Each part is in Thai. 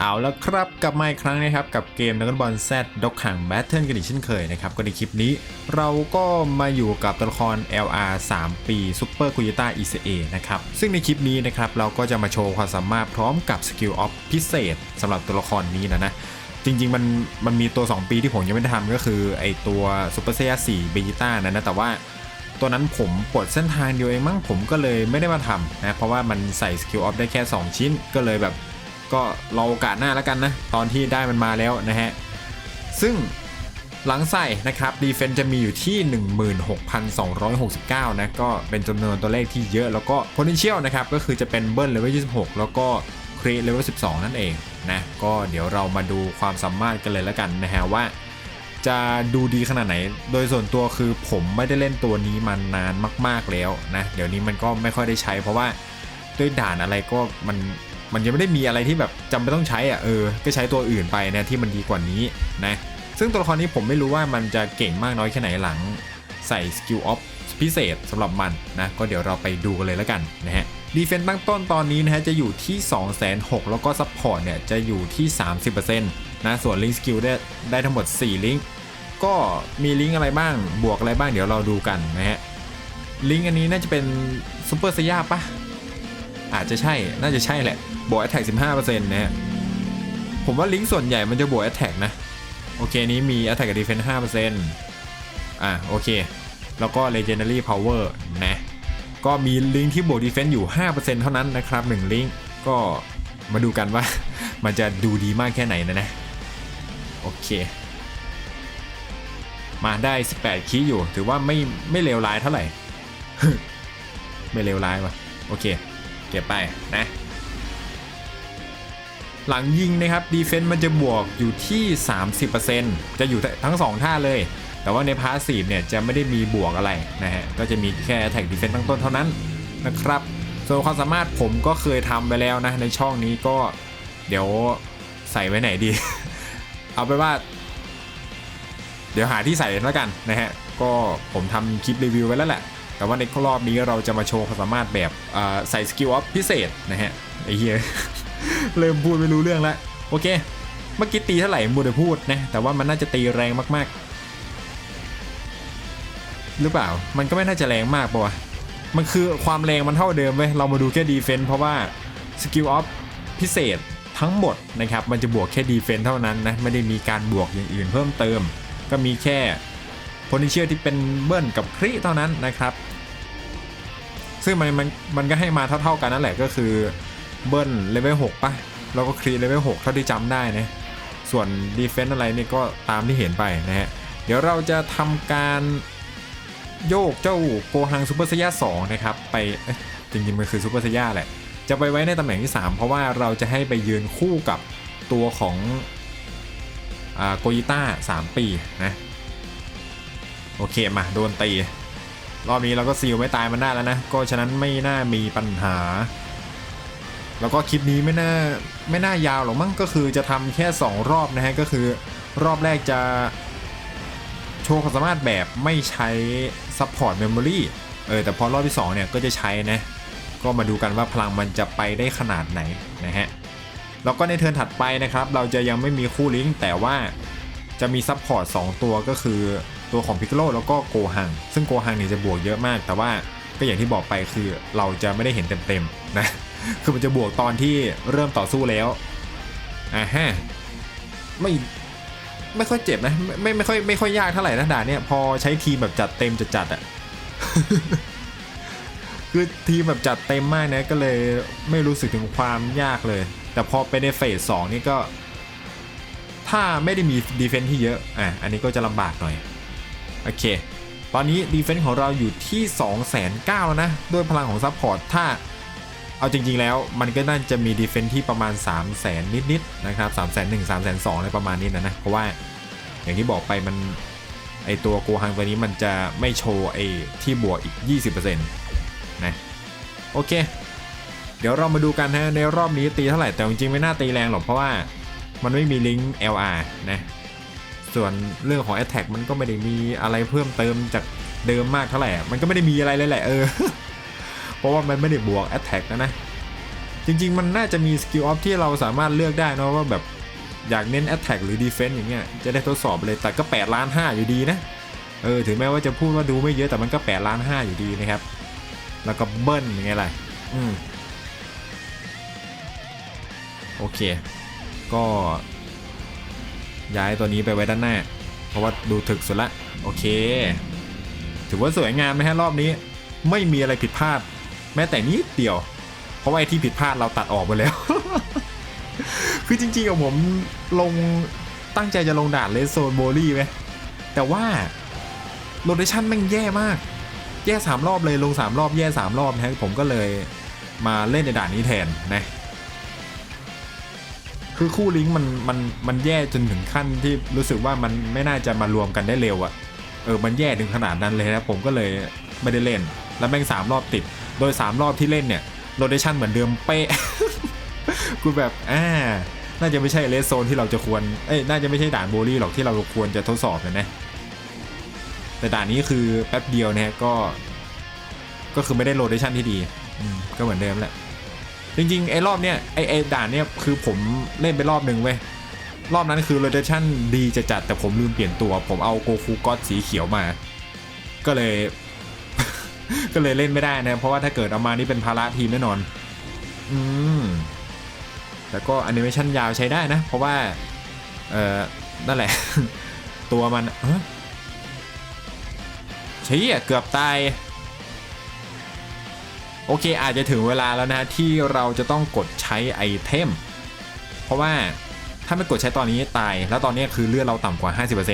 เอาแล้วครับกลับมาอีกครั้งนะครับกับเกมนักบอลแซดดอกขังแบทเทิลกันอีกเช่นเคยนะครับก็ในคลิปนี้ เราก็มาอยู่กับตัวละคร LR 3 ปีซูเปอร์คุยต้า ECA นะครับซึ่งในคลิปนี้นะครับเราก็จะมาโชว์ความสามารถพร้อมกับสกิลออฟพิเศษสำหรับตัวละครนี้นะนะจริงๆมันมันมีตัว 2 ปีที่ผมยังไม่ได้ทำก็คือไอตัวซูเปอร์เซีย4เบจิต้านะนะแต่ว่าตัวนั้นผมปลดเส้นทางเดียวเองมั้งผมก็เลยไม่ได้มาทำนะเพราะว่ามันใส่สกิลออฟได้แค่ 2 ชิ้นก็เลยแบบ ก็รอโอกาสหน้าแล้วกันนะ ตอนที่ได้มันมาแล้วนะฮะ ซึ่งหลังใส่นะครับดีเฟนจะมีอยู่ที่ 16,269 นะ ก็เป็นจำนวนตัวเลขที่เยอะแล้วก็ potential นะครับ ก็คือจะเป็นเบิ้ลเลเวล26 แล้วก็ครีเลเวล12 นั่นเองนะ ก็เดี๋ยวเรามาดูความสามารถกันเลยแล้วกันนะฮะว่า จะดูดีขนาดไหน โดยส่วนตัวคือผมไม่ได้เล่นตัวนี้มานานมาก ๆแล้วนะ เดี๋ยวนี้มันก็ไม่ค่อยได้ใช้เพราะว่าด้วยด่านอะไรก็มัน มันยังไม่ได้มีอะไรที่แบบจำเป็นต้องใช้อะเออ ก็ใช้ตัวอื่นไปนะที่มันดีกว่านี้นะ ซึ่งตัวละครนี้ผมไม่รู้ว่ามันจะเก่งมากน้อยแค่ไหนหลังใส่สกิลออฟพิเศษสำหรับมันนะก็เดี๋ยวเราไปดูกันเลยแล้วกันนะฮะดีเฟนต์ตั้งต้นตอนนี้นะฮะจะอยู่ที่2 6 0 0 0แล้วก็ซัพพอร์ตเนี่ยจะอยู่ที่ 30%นะส่วนลิงก์สกิลได้ได้ทั้งหมด 4 ลิงก์ก็มีลิงก์อะไรบ้างบวกอะไรบ้างเดี๋ยวเราดูกันนะฮะลิงก์อันนี้น่าจะเป็นซูเปอร์สยาปะ อาจจะใช่ น่าจะใช่แหละ บวก Attack 15%นะฮะ ผมว่าลิงก์ส่วนใหญ่มันจะบวก Attack นะ โอเคนี้มี Attack กับ Defense 5%อะโอเค แล้วก็ Legendary Power นะ ก็มีลิงก์ที่บวก Defense อยู่ 5%เท่านั้นนะครับ 1 ลิงก์ก็มาดูกันว่า มันจะดูดีมากแค่ไหนนะนะ โอเค มาได้ 18 คีย์อยู่ ถือว่าไม่ไม่เลวร้ายเท่าไหร่ ไม่เลวร้ายว่ะ โอเค ก็บไปนะ หลังยิงนะครับดีเฟนต์มันจะบวกอยู่ที่ 30%จะอยู่ทั้ง 2 ท่าเลย แต่ว่าในพาสซีฟเนี่ยจะไม่ได้มีบวกอะไรนะฮะ ก็จะมีแค่แท็กดีเฟนต์ตั้งต้นเท่านั้นนะครับ ส่วนความสามารถผมก็เคยทำไปแล้วนะ ในช่องนี้ก็เดี๋ยวใส่ไว้ไหนดี เอาไปว่า เดี๋ยวหาที่ใส่แล้วกันนะฮะ ก็ผมทำคลิปรีวิวไว้แล้วแหละ แต่ว่าในรอบนี้เราจะมาโชว์ความสามารถแบบใส่สกิลออฟพิเศษนะฮะไอ้เหี้ยเริ่มพูดไม่รู้เรื่องแล้วโอเค เมื่อกี้ตีเท่าไหร่มูดพูดนะแต่ว่ามันน่าจะตีแรงมากๆ หรือเปล่ามันก็ไม่น่าจะแรงมากปะวะมันคือความแรงมันเท่าเดิมเว้ยเรามาดูแค่ดีเฟนต์เพราะว่าสกิลออฟพิเศษทั้งหมดนะครับมันจะบวกแค่ดีเฟนต์เท่านั้นนะไม่ได้มีการบวกอย่างอื่นเพิ่มเติม ก็มีแค่ potential ที่เป็นเบิ้ลกับคริเท่านั้นนะครับ ซึ่งมันมันมันก็ให้มาเท่าๆกันนั่นแหละก็คือเบิ้ลเลเวล6ป่ะแล้วก็ครีเลเวล6เท่าที่จำได้นะส่วนดีเฟน s ์อะไรนี่ก็ตามที่เห็นไปนะฮะเดี๋ยวเราจะทำการโยกเจ้าโกฮังซูเปอร์เซีย2นะครับไปจริงๆมันคือซูเปอร์เซียแหละ จะไปไว้ในตำแหน่งที่ 3 เพราะว่าเราจะให้ไปยืนคู่กับตัวของอโกยิต้า3 ปีนะ โอเคมาโดนตี รอบนี้เราก็ซีลไม่ตายมันได้แล้วนะ ก็ฉะนั้นไม่น่ามีปัญหา แล้วก็คลิปนี้ไม่น่าไม่น่ายาวหรอกมั้งก็คือจะทำแค่ 2 รอบนะฮะก็คือรอบแรกจะโชว์ความสามารถแบบไม่ใช้ Support Memory เออแต่พอรอบที่ 2 เนี่ยก็จะใช้นะ ก็มาดูกันว่าพลังมันจะไปได้ขนาดไหนนะฮะแล้วก็ในเทิร์นถัดไปนะครับ เราจะยังไม่มีคู่ลิงก์แต่ว่าจะมีซัพพอร์ต2ตัวก็คือ ตัวของพิกโลแล้วก็โกฮัง ซึ่งโกฮังเนี่ยจะบวกเยอะมาก แต่ว่าก็อย่างที่บอกไปคือเราจะไม่ได้เห็นเต็มๆนะ คือมันจะบวกตอนที่เริ่มต่อสู้แล้วอ่าฮะไม่ไม่ค่อยเจ็บนะ ไม่ไม่ไม่ค่อยไม่ค่อยยากเท่าไหร่นะด่านเนี่ยพอใช้ทีมแบบจัดเต็มจัดจัดๆอะคือทีมแบบจัดเต็มมากนะก็เลยไม่รู้สึกถึงความยากเลย แต่พอไปในเฟสสองนี่ก็ ถ้าไม่ได้มีดีเฟน s ์ที่เยอะอะอันนี้ก็จะลำบากหน่อย โอเค ตอนนี้ดีเฟน s ์ของเราอยู่ที่ 2 9 0 0 0แล้วนะ ด้วยพลังของซัพพอร์ต ถ้าเอาจริง ๆ แล้วมันก็น่าจะมีดีเฟน s ์ที่ประมาณ 3 0 0 0 0 0 นิด ๆ นะครับ 3 0 0 0 0 1 3 0 0 0 2อะไรประมาณนี้นะนะ เพราะว่าอย่างที่บอกไปมันไอตัวโกฮังตัวนี้มันจะไม่โชว์ไอที่บวกอีก 20%นะ โอเค เดี๋ยวเรามาดูกันนะในรอบนี้ตีเท่าไหร่แต่จริงๆไม่น่าตีแรงหรอกเพราะว่ามันไม่มีลิงก์ LR นะ ส่วนเรื่องของ Attack มันก็ไม่ได้มีอะไรเพิ่มเติมจากเดิมมากเท่าไหร่ มันก็ไม่ได้มีอะไรเลยแหละเออ เพราะว่ามันไม่ได้บวก Attack นะนะ จริง ๆ มันน่าจะมีสกิลออฟที่เราสามารถเลือกได้นะว่าแบบอยากเน้น Attack หรือ Defense อย่างเงี้ยจะได้ทดสอบเลยแต่ก็8ล้าน5อยู่ดีนะเออถึงแม้ว่าจะพูดว่าดูไม่เยอะแต่มันก็8ล้าน5อยู่ดีนะครับ แล้วก็เบิ้ลยังไงล่ะอืมโอเค ก็ ย้ายตัวนี้ไปไว้ด้านหน้า เพราะว่าดูถึกสุดละ โอเค ถือว่าสวยงามไหมฮะรอบนี้ ไม่มีอะไรผิดพลาด แม้แต่นิดเดียว เพราะว่าไอ้ที่ผิดพลาดเราตัดออกไปแล้ว คือจริงๆอะผมลงตั้งใจจะลงด่านเลสโซนโบลี่ไหมแต่ว่าโรเดชั่นแม่งแย่มาก แย่สามรอบเลยลงสามรอบแย่สามรอบนะผมก็เลยมาเล่นในด่านนี้แทนนะ คือคู่ลิงก์มันมันมันแย่จนถึงขั้นที่รู้สึกว่ามันไม่น่าจะมารวมกันได้เร็วอะเออมันแย่ถึงขนาดนั้นเลยนะผมก็เลยไม่ได้เล่น แล้วแม่งสามรอบติด โดย3รอบที่เล่นเนี่ยโรเดชันเหมือนเดิมเป๊ะกูแบบอ่าน่าจะไม่ใช่เลสโซนที่เราจะควรเอ้ยน่าจะไม่ใช่ด่านโบลี่หรอกที่เราควรจะทดสอบนะนะแต่ด่านนี้คือแป๊บเดียวนะฮะก็ ก็คือไม่ได้โรเดชันที่ดีก็เหมือนเดิมแหละ จริงๆไอ้รอบเนี้ยไอ้ไอ้ด่านเนี้ยคือผมเล่นไปรอบหนึ่งเว้ยรอบนั้นคือโรเดชันดีจะจัดแต่ผมลืมเปลี่ยนตัว ผมเอาโกคูก็อตสีเขียวมา ก็เลย ก็เลยเล่นไม่ได้นะ เพราะว่าถ้าเกิดเอามานี่เป็นภาระทีมแน่นอน อืมแต่ก็แอนิเมชันยาวใช้ได้นะ เพราะว่า เออนั่นแหละ ตัวมันเอ้อเชี่ยเกือบตาย โอเคอาจจะถึงเวลาแล้วนะที่เราจะต้องกดใช้ไอเทม เพราะว่าถ้าไม่กดใช้ตอนนี้ตาย แล้วตอนนี้คือเลือดเราต่ำกว่า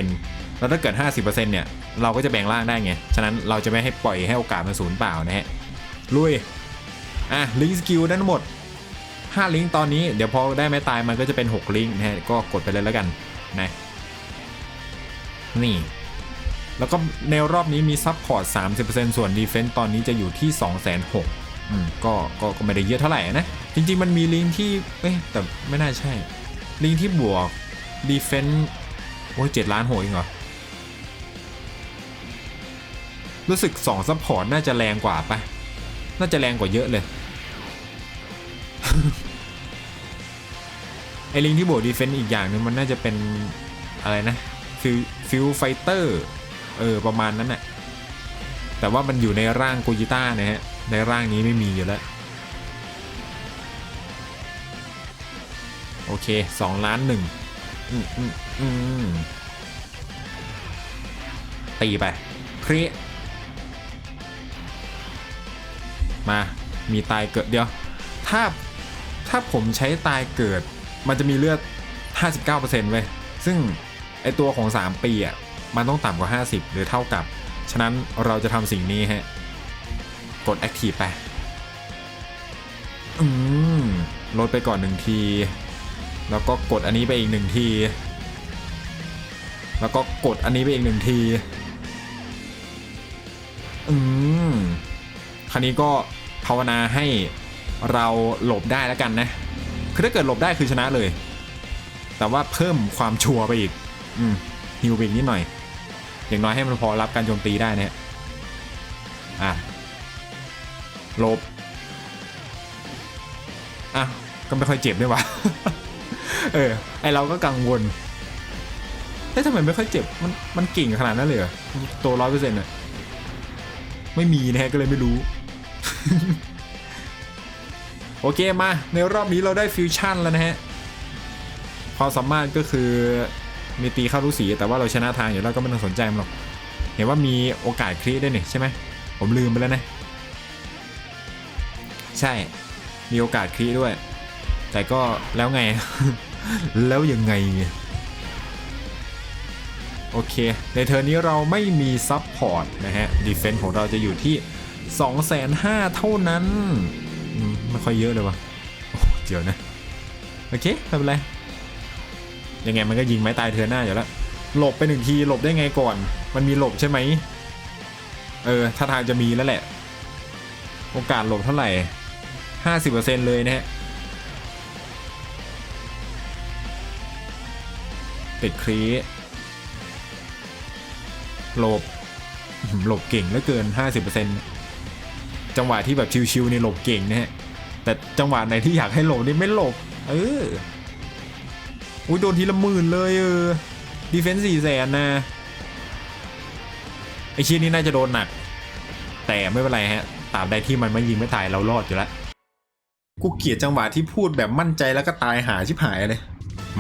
50%แล้วถ้าเกิด 50%เนี่ย เราก็จะแบ่งร่างได้ไง ฉะนั้นเราจะไม่ให้ปล่อยให้โอกาสมันสูญเปล่านะฮะ ลุย อะ ลิงก์สกิลได้ทั้งหมด 5 ลิงก์ตอนนี้ เดี๋ยวพอได้ไม่ตายมันก็จะเป็น 6 ลิงก์นะฮะ ก็กดไปเลยแล้วกันนะนี่ แล้วก็ในรอบนี้มีซับพอร์ต 30%ส่วนดีเฟนต์ตอนนี้จะอยู่ที่ 2,600,000อืมก็ก็ก็ไม่ได้เยอะเท่าไหร่นะ จริง ๆ มันมีลิงที่เอ๊ะแต่ไม่น่าใช่ ลิงที่บวกดีเฟนต์โอ้ยเจ็ดล้านโหเองเหรอ รู้สึก2ซัพพอร์ตน่าจะแรงกว่าปะน่าจะแรงกว่าเยอะเลยไอลิงที่บวกดีเฟนต์อีกอย่างนึงมันน่าจะเป็นอะไรนะฟิวฟิวไฟเตอร์ เออประมาณนั้นแหละแต่ว่ามันอยู่ในร่างโกจิต้านะฮะในร่างนี้ไม่มีอยู่แล้วโอเค2ล้านหนึ่งตีไปครีมา มีตายเกิดเดียว ถ้า ถ้าผมใช้ตายเกิด มันจะมีเลือด 59%เว้ย ซึ่ง ไอตัวของ 3 ปีอะ มันต้องต่ำกว่า 50 หรือเท่ากับ ฉะนั้นเราจะทำสิ่งนี้ฮะ กด Active ไป อืม ลดไปก่อนหนึ่งที แล้วก็กดอันนี้ไปอีกหนึ่งที แล้วก็กดอันนี้ไปอีกหนึ่งที อืม คราวนี้ก็ภาวนาให้เราหลบได้แล้วกันนะ คือถ้าเกิดหลบได้คือชนะเลย แต่ว่าเพิ่มความชัวร์ไปอีก อืมฮิวไปอีกนิดหน่อย อย่างน้อยให้มันพอรับการโจมตีได้เนี่ยอะลบอะก็ไม่ค่อยเจ็บด้วยวะเออไอเราก็กังวลเฮ้ยทำไมไม่ค่อยเจ็บมันมันเก่งขนาดนั้นเลยเหรอตัวร้อยเปอร์เซ็นต์อะไม่มีนะฮะก็เลยไม่รู้ โอเคมา ในรอบนี้เราได้ฟิวชั่นแล้วนะฮะ ความสามารถก็คือ มีตีเข้ารู้สีแต่ว่าเราชนะทางอยู่แล้วก็ไม่ต้องสนใจมันหรอก เห็นว่ามีโอกาสครีได้เนี่ยใช่ไหมผมลืมไปแล้วนะ ใช่ มีโอกาสครีด้วย แต่ก็แล้วไง แล้วยังไง โอเค ในเทอร์นี้เราไม่มีซับพอร์ตนะฮะดีเฟนส์ของเราจะอยู่ที่2 5 0 0 0เท่านั้น ไม่ค่อยเยอะเลยวะเจียวนะ โอเคไม่เป็นไร ยังไงมันก็ยิงไม้ตายเทือหน้าอยู่แล้วหลบไปหนึ่งทีหลบได้ไงก่อน มันมีหลบใช่ไหมเออถ้าทางจะมีแล้วแหละ โอกาสหลบเท่าไหร่50%เลยนะฮะติดครีหลบหลบเก่งเหลือเกิน 50%จังหวะที่แบบชิวๆนี่หลบเก่งนะฮะ แต่จังหวะไหนที่อยากให้หลบนี่ไม่หลบ เออ อุ้ยโดนทีละหมื่นเลยเออดีเฟนส์สี่แสนนะไอชิ้นนี้น่าจะโดนหนัก แต่ไม่เป็นไรฮะตาบใดที่มันไม่ยิงไม่ตายเรารอดอยู่แล้วกูเกลียดจังหวะที่พูดแบบมั่นใจแล้วก็ตายหาชิบหายเลย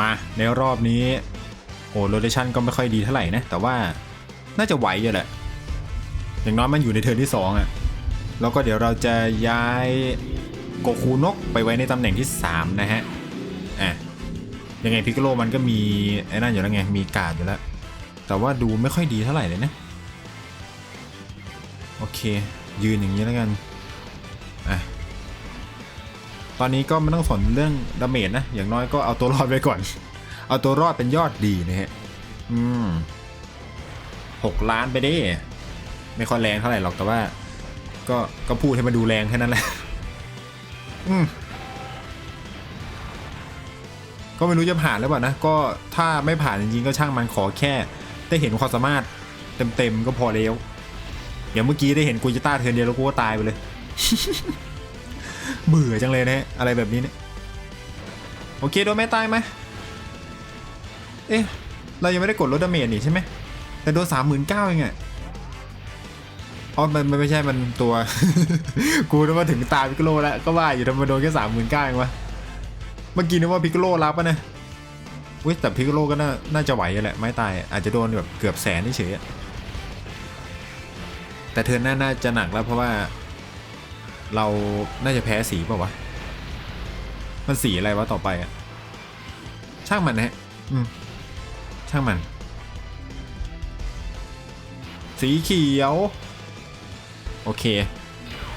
มาในรอบนี้โอ้โรเทชันก็ไม่ค่อยดีเท่าไหร่นะแต่ว่าน่าจะไหวอยู่แหละ อย่างน้อยมันอยู่ในเทิร์นที่ 2อะ่ะแล้วก็เดี๋ยวเราจะย้ายโกคูนกไปไว้ในตำแหน่งที่ 3 นะฮะอะ ยังไงพิกโลมันก็มีไอ้นั่นอยู่แล้วไง มีกาดอยู่แล้ว แต่ว่าดูไม่ค่อยดีเท่าไหร่เลยนะ โอเค ยืนอย่างนี้แล้วกัน อะ ตอนนี้ก็ไม่ต้องสนเรื่องดาเมจนะ อย่างน้อยก็เอาตัวรอดไว้ก่อน เอาตัวรอดเป็นยอดดีนะฮะ อืมหกล้านไปด้ไม่ค่อยแรงเท่าไหร่หรอกแต่ว่า ก็ก็พูดให้มันดูแรงแค่นั้นแหละ อืม ก็ไม่รู้จะผ่านหรือเปล่านะก็ถ้าไม่ผ่านจริงๆก็ช่างมันขอแค่ ได้เห็นความสามารถเต็มๆก็พอแล้วอย่างเมื่อกี้ได้เห็นกูจิต้าเทินเดียวแล้วกูก็ตายไปเลยเบื่อจังเลยนะฮะอะไรแบบนี้เนี่ยโอเคโดนไม่ตายไหมเอ๊ะเรายังไม่ได้กดลดดาเมจนี่ใช่ไหมแต่โดนสามหมื่นเก้าเองอะอ๋อมันมันไม่ใช่มันตัว กูนึกว่าถึงตายพิกโลแล้วก็ว่าอยู่ทำไมโดนแค่สามหมื่นเก้าเองวะ เมื่อกี้นึกว่าพิกโลรับปะเนี่ยเว้ยแต่พิกโลก็น่าน่าจะไหวแหละ ไม่ตายอาจจะโดนแบบเกือบแสนเฉยแต่เธอหน้าน่าจะหนักแล้วเพราะว่า เราน่าจะแพ้สีป่าวะ มันสีอะไรวะต่อไปอะช่างมันนะฮะอืมช่างมัน สีเขียว โอเค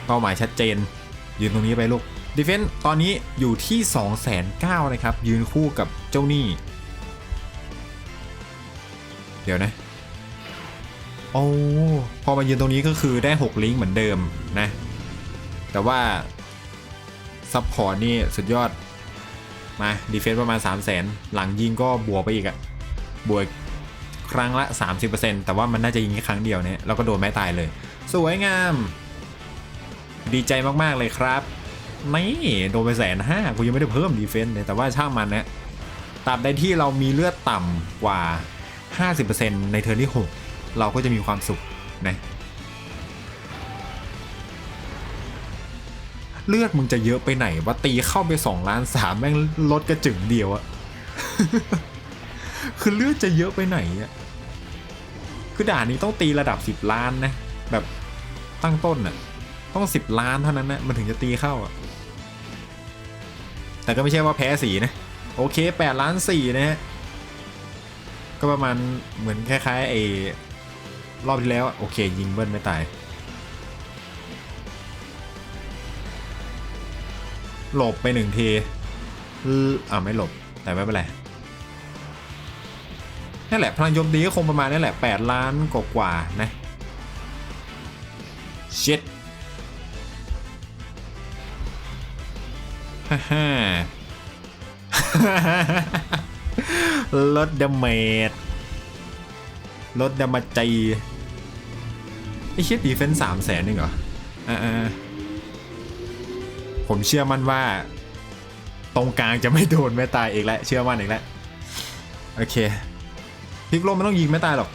เป้าหมายชัดเจน ยืนตรงนี้ไปลูก ดิเฟน s ์ตอนนี้อยู่ที่ 2 9 0 0 0นะครับ ยืนคู่กับเจ้าหนี้ เดี๋ยวนะ โอ้พอมายืนตรงนี้ก็คือได้ 6 ลิงก์เหมือนเดิมนะ แต่ว่า ซัพพอร์ตนี่สุดยอด มาดีเฟน s ์ประมาณ 3 0 0 0 0 0 หลังยิงก็บวกไปอีกอะบวกครั้งละ 30%แต่ว่ามันน่าจะยิงแค่ครั้งเดียวเนี่ยแล้วก็โดนแม่ตายเลย สวยงาม ดีใจมาก ๆ เลยครับ นี่โดนไปแสนห้ากูยังไม่ได้เพิ่มดีเฟนต์เลยแต่ว่าช่างมันนะตราบใดที่เรามีเลือดต่ำกว่า 50%ในเทิร์นที่ 6 เราก็จะมีความสุขนะเลือดมึงจะเยอะไปไหนว่าตีเข้าไป2ล้านสามแม่งลดกระจึงเดียวอะคือเลือดจะเยอะไปไหนอะคือด่านนี้ต้องตีระดับ 10 ล้านนะ แบบตั้งต้นอะ ต้อง10ล้านเท่านั้นนะมันถึงจะตีเข้าอะแต่ก็ไม่ใช่ว่าแพ้สีนะ โอเค8ล้าน4นะฮะก็ประมาณเหมือนคล้ายๆไอ้รอบที่แล้วโอเคยิงเบิ้ลไม่ตาย หลบไปหนึ่งทีอ่าไม่หลบแต่ไม่เป็นไรนั่นแหละพลังโจมตีก็คงประมาณนั่นแหละ 8 ล้านกว่าๆนะเชิด ฮ่าฮ่าลดดาเมจลดดามาจีไอชิดดีเฟนส์สามแสนนึงเหรออ่าผมเชื่อมั่นว่า ตรงกลางจะไม่โดนแม่ตายอีกแล้วเชื่อมั่นอีกแล้วโอเคพิกโลมันต้องยิงไม่ตายหรอก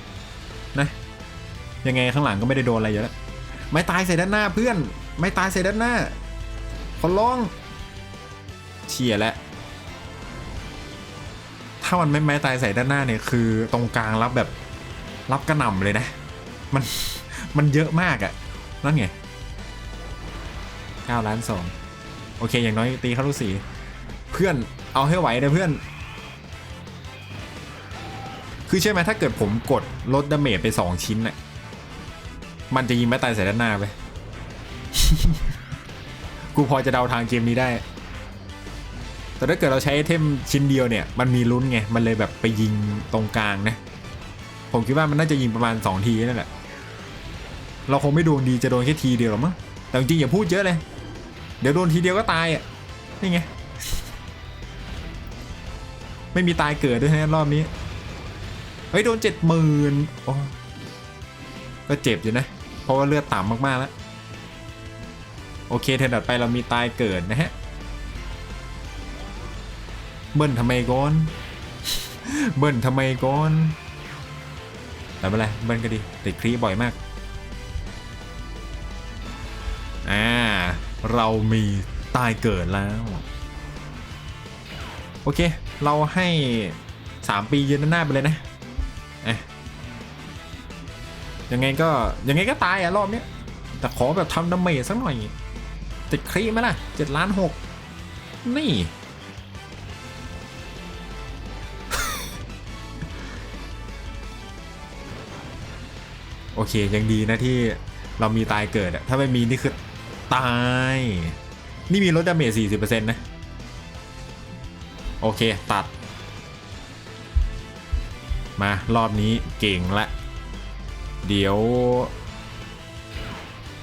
นะยังไงข้างหลังก็ไม่ได้โดนอะไรอยู่แล้วไม่ตายใส่ด้านหน้าเพื่อน ไม่ตายใส่ด้านหน้าขอร้อง เชียร์แล้วถ้ามันไม่ไม้ตายใส่ด้านหน้าเนี่ยคือตรงกลางรับแบบรับกระหน่ำเลยนะ มันมันเยอะมากอะ่ะ นั่นไง9ล้านสองโอเค อย่างน้อยตีเข้าลูกสีเพื่อนเอาให้ไหวนะเพื่อน คือใช่ไหมถ้าเกิดผมกดลดดาเมจไป 2 ชิ้นน่ะมันจะยิงแม่ตายใส่ด้านหน้าไป กูพอจะเดาทางเกมนี้ได้ แต่ถ้าเกิดเราใช้ไอเทมชิ้นเดียวเนี่ย มันมีลุ้นไง มันเลยแบบไปยิงตรงกลางนะ ผมคิดว่ามันน่าจะยิงประมาณ 2 ทีนั่นแหละ เราคงไม่ดวงดีจะโดนแค่ทีเดียวหรอมั้ง แต่จริงอย่าพูดเยอะเลย เดี๋ยวโดนทีเดียวก็ตายอะ นี่ไง ไม่มีตายเกิดด้วยนะรอบนี้ เฮ้ยโดนเจ็ดหมื่นก็เจ็บอยู่นะ เพราะว่าเลือดต่ำมากๆแล้ว โอเคเทิร์นถัดไปเรามีตายเกิดนะฮะ เบิ้ลทำไมก่อน เบิ้ลทำไมก่อนแต่ไม่เป็นไรเบิ้ลก็ดีติดครีบ่อยมาก อ่า เรามีตายเกิดแล้ว โอเค เราให้ 3 ปียืนหน้าไปเลยนะยังไงก็ยังไงก็ตายอะรอบเนี้ย แต่ขอแบบทำดาเมจสักหน่อยติดครีไหมล่ะเจ็ดล้านหกนี่ โอเคยังดีนะที่เรามีตายเกิดอะถ้าไม่มีนี่คือตาย นี่มีลดดาเมจ40%นะ โอเคตัด มารอบนี้เก่งละ เดี๋ยว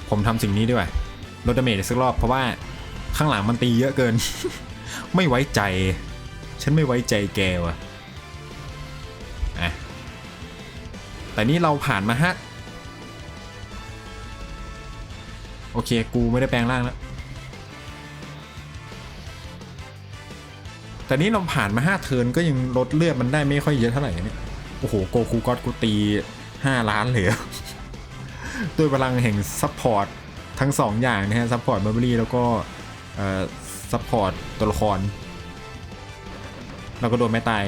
ผมทำสิ่งนี้ด้วยลดดาเมจสักรอบเพราะว่าข้างหลังมันตีเยอะเกิน ไม่ไว้ใจ ฉันไม่ไว้ใจแกว่ะอะแต่นี่เราผ่านมาฮะ โอเค กูไม่ได้แปลงร่างแล้ว แต่นี่เราผ่านมา 5 เทิร์นก็ยังลดเลือดมันได้ไม่ค่อยเยอะเท่าไหร่เนี่ย โอ้โห โกคูก็อดกูตี 5 ล้านเลยอะด้วยพลังแห่งซัพพอร์ตทั้ง 2 อย่างนะฮะซัพพอร์ตเมมโมรี่แล้วก็ซัพพอร์ตตัวละคร เราก็โดนไม่ตาย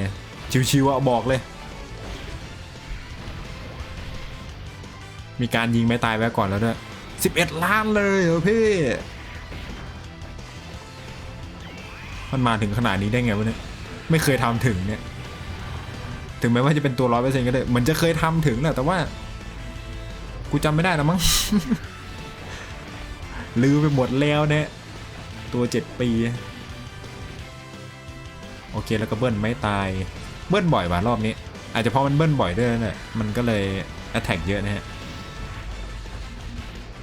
ชิวๆอะบอกเลย มีการยิงไม่ตายไว้ก่อนแล้วด้วย 11 ล้านเลยเหรอพี่ มันมาถึงขนาดนี้ได้ไงวะเนี่ย ไม่เคยทำถึงเนี่ย ถึงแม้ว่าจะเป็นตัวร้อยเปอร์เซ็นต์ก็ได้เหมือนจะเคยทำถึงแหละแต่ว่า กูจำไม่ได้แล้วมั้ง ลืมไปหมดแล้วเนี่ย ตัวเจ็ดปี โอเคแล้วก็เบิ้ลไม่ตาย เบิ้ลบ่อยว่ะรอบนี้ อาจจะเพราะมันเบิ้ลบ่อยด้วยนั่ะมันก็เลย attack เยอะนะฮะ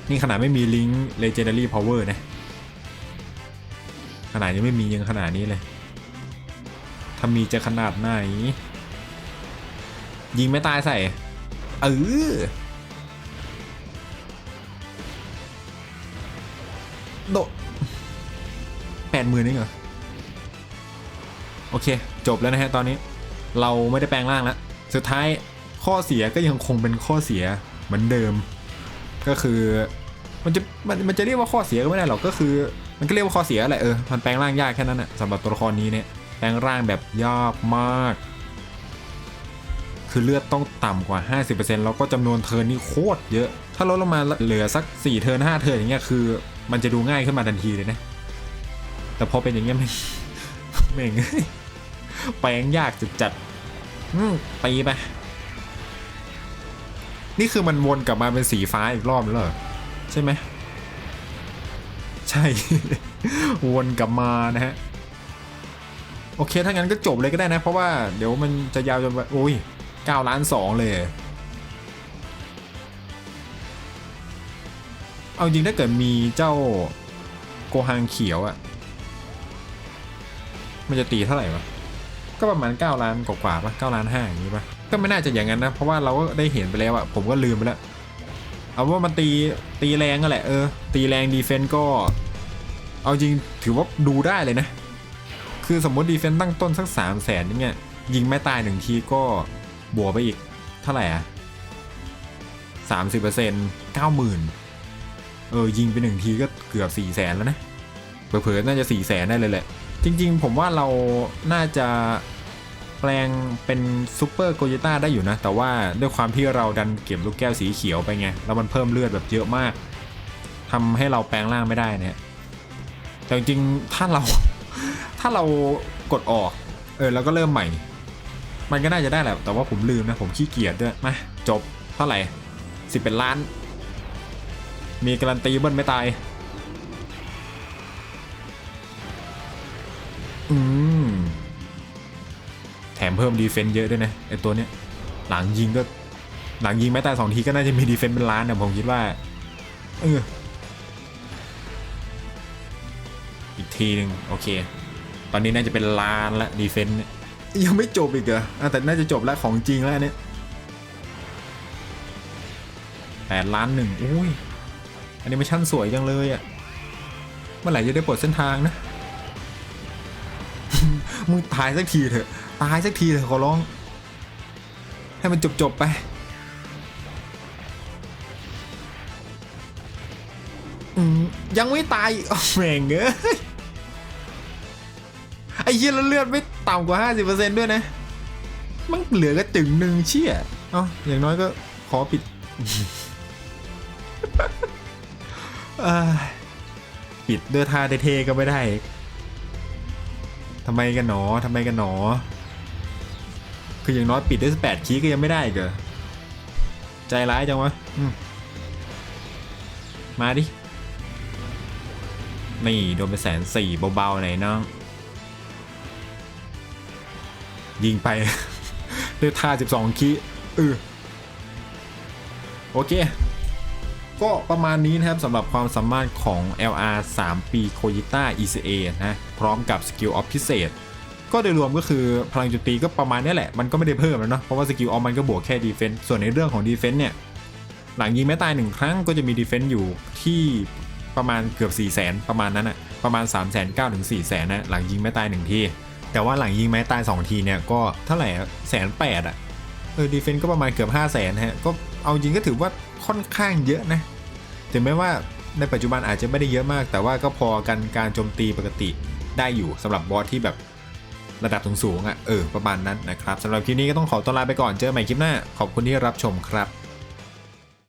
นี่ขนาดไม่มีลิงก์ legendary power นะ ขนาดยังไม่มียังขนาดนี้เลย ถ้ามีจะขนาดไหน ยิงไม่ตายใส่ เออ โดแปดหมื่นนี่เหรอ โอเค จบแล้วนะฮะตอนนี้ เราไม่ได้แปลงร่างแล้ว สุดท้ายข้อเสียก็ยังคงเป็นข้อเสียเหมือนเดิม ก็คือมันจะมันมันจะเรียกว่าข้อเสียก็ไม่ได้หรอกก็คือ มันก็เรียกว่าข้อเสียแหละเออมันแปลงร่างยากแค่นั้นแหะสำหรับตัวละครนี้เนี่ยแปลงร่างแบบยากมาก คือเลือดต้องต่ำกว่า 50%แล้วก็จำนวนเทิร์นนี่โคตรเยอะ ถ้าลดลงมาเหลือสัก 4 เทิร์น5เทิร์นอย่างเงี้ยคือ มันจะดูง่ายขึ้นมาทันทีเลยนะ แต่พอเป็นอย่างเงี้ยไม่ไม่งเอ้ยแปลงยากจัดจัดอืมตีไป นี่คือมันวนกลับมาเป็นสีฟ้าอีกรอบแล้วเหรอใช่ไหมใช่ วนกลับมานะฮะโอเค ถ้างั้นก็จบเลยก็ได้นะ เพราะว่าเดี๋ยวมันจะยาวจนแบบโอ้ย9ล้าน2เลย เอาจริงถ้าเกิดมีเจ้าโกฮังเขียวอะมันจะตีเท่าไหร่วะ ก็ประมาณ 9 ล้านกว่าๆปะ9ล้าน5อย่างนี้ปะ ก็ไม่น่าจะอย่างนั้นนะ เพราะว่าเราก็ได้เห็นไปแล้วอะผมก็ลืมไปแล้ว เอาว่ามันตีตีแรงก็แหละเออ ตีแรงดีเฟนต์ก็ เอาจริงถือว่าดูได้เลยนะ คือสมมติดีเฟนต์ตั้งต้นสักสามแสนอย่างเงี้ยยิงไม่ตายหนึ่งทีก็บวกไปอีกเท่าไหร่อะสามสิบเปอร์เซ็นต์เก้าหมื่นเออยิงไปหนึ่งทีก็เกือบสี่แสนแล้วนะเผลอๆน่าจะสี่แสนได้เลยแหละ จริง ๆ ผมว่าเราน่าจะ แปลงเป็นซูเปอร์โกยต้าได้อยู่นะ แต่ว่าด้วยความที่เราดันเก็บลูกแก้วสีเขียวไปไง แล้วมันเพิ่มเลือดแบบเยอะมากทำให้เราแปลงร่างไม่ได้เนี่ยแต่จริงๆถ้าเราถ้าเรากดออก เออแล้วก็เริ่มใหม่ มันก็น่าจะได้แหละ แต่ว่าผมลืมนะ ผมขี้เกียจด้วยมาจบเท่าไหร่สิบเป็นล้าน มีการันตีเบิ้ลไม่ตาย แถมเพิ่มดีเฟนต์เยอะด้วยนะไอตัวเนี้ยหลังยิงก็หลังยิงไม่ตายสองทีก็น่าจะมีดีเฟนต์เป็นล้านนะผมคิดว่าเอออีกทีหนึ่งโอเค ตอนนี้น่าจะเป็นล้านละดีเฟนต์ยังไม่จบอีกเหรออะแต่น่าจะจบแล้วของจริงแล้วอันเนี้ยแปดล้านหนึ่งอุ้ยอันนี้ไม่ชั่นสวยจังเลยอะ่ะ เมื่อไหร่จะได้เปิดเส้นทางนะ มึงตายสักทีเถอะ ตายสักทีเถอะขอร้อง ให้มันจบจบๆไปอืมยังไม่ตายอีกอ้าวแม่งเอ้ยไอ้เหี้ยแล้วเลือดไม่ต่ำกว่า 50%ด้วยนะ มันเหลือกระจึงหนึ่งเชี่ยเอ้าอย่างน้อยก็ขอปิดเอ้ยปิดด้วยท่าเท่ๆก็ไม่ได้ทำไมกันหนอทำไมกันหนอ คืออย่างน้อยปิดได้วยแปดคีย์ก็ยังไม่ได้อีกอใจร้ายจังวะมาดิ นี่โดนไปแสนสี่เบาๆหน่อยน้อง ยิงไป ด้วยท่า 12 คีเออโอเค ก็ประมาณนี้นะครับสำหรับความสามารถของ LR 3ปีโคยิต้า ECA นะ พร้อมกับสกิลออฟพิเศษ ก็โดยรวมก็คือพลังโจมตีก็ประมาณนี้แหละ มันก็ไม่ได้เพิ่มแล้วเนาะเพราะว่าสกิลออฟมันก็บวกแค่ดีเฟนส์ส่วนในเรื่องของดีเฟนส์เนี่ยหลังยิงแม้ตายหนึ่งครั้งก็จะมีดีเฟนส์อยู่ที่ประมาณเกือบ 4 0 0แสนประมาณนั้นอะประมาณ 3 9 0 0 0ถึง4 0 0แสนนะหลังยิงแม้ตายหนึ่งทีแต่ว่าหลังยิงไม้ตาย 2 ทีเนี่ยก็เท่าไหร่แสนแปดอะเออดีเฟนต์ก็ประมาณเกือบ 5 0 0แสนฮะก็เอาจริงก็ถือว่าค่อนข้างเยอะนะถึงแม้ว่าในปัจจุบันอาจจะไม่ได้เยอะมาก แต่ว่าก็พอกันการโจมตีปกติได้อยู่สำหรับบอสที่แบบ ระดับสูงๆอะเออประมาณนั้นนะครับสำหรับคลิปนี้ก็ต้องขอตัวลาไปก่อนเจอใหม่คลิปหน้าขอบคุณที่รับชมครับ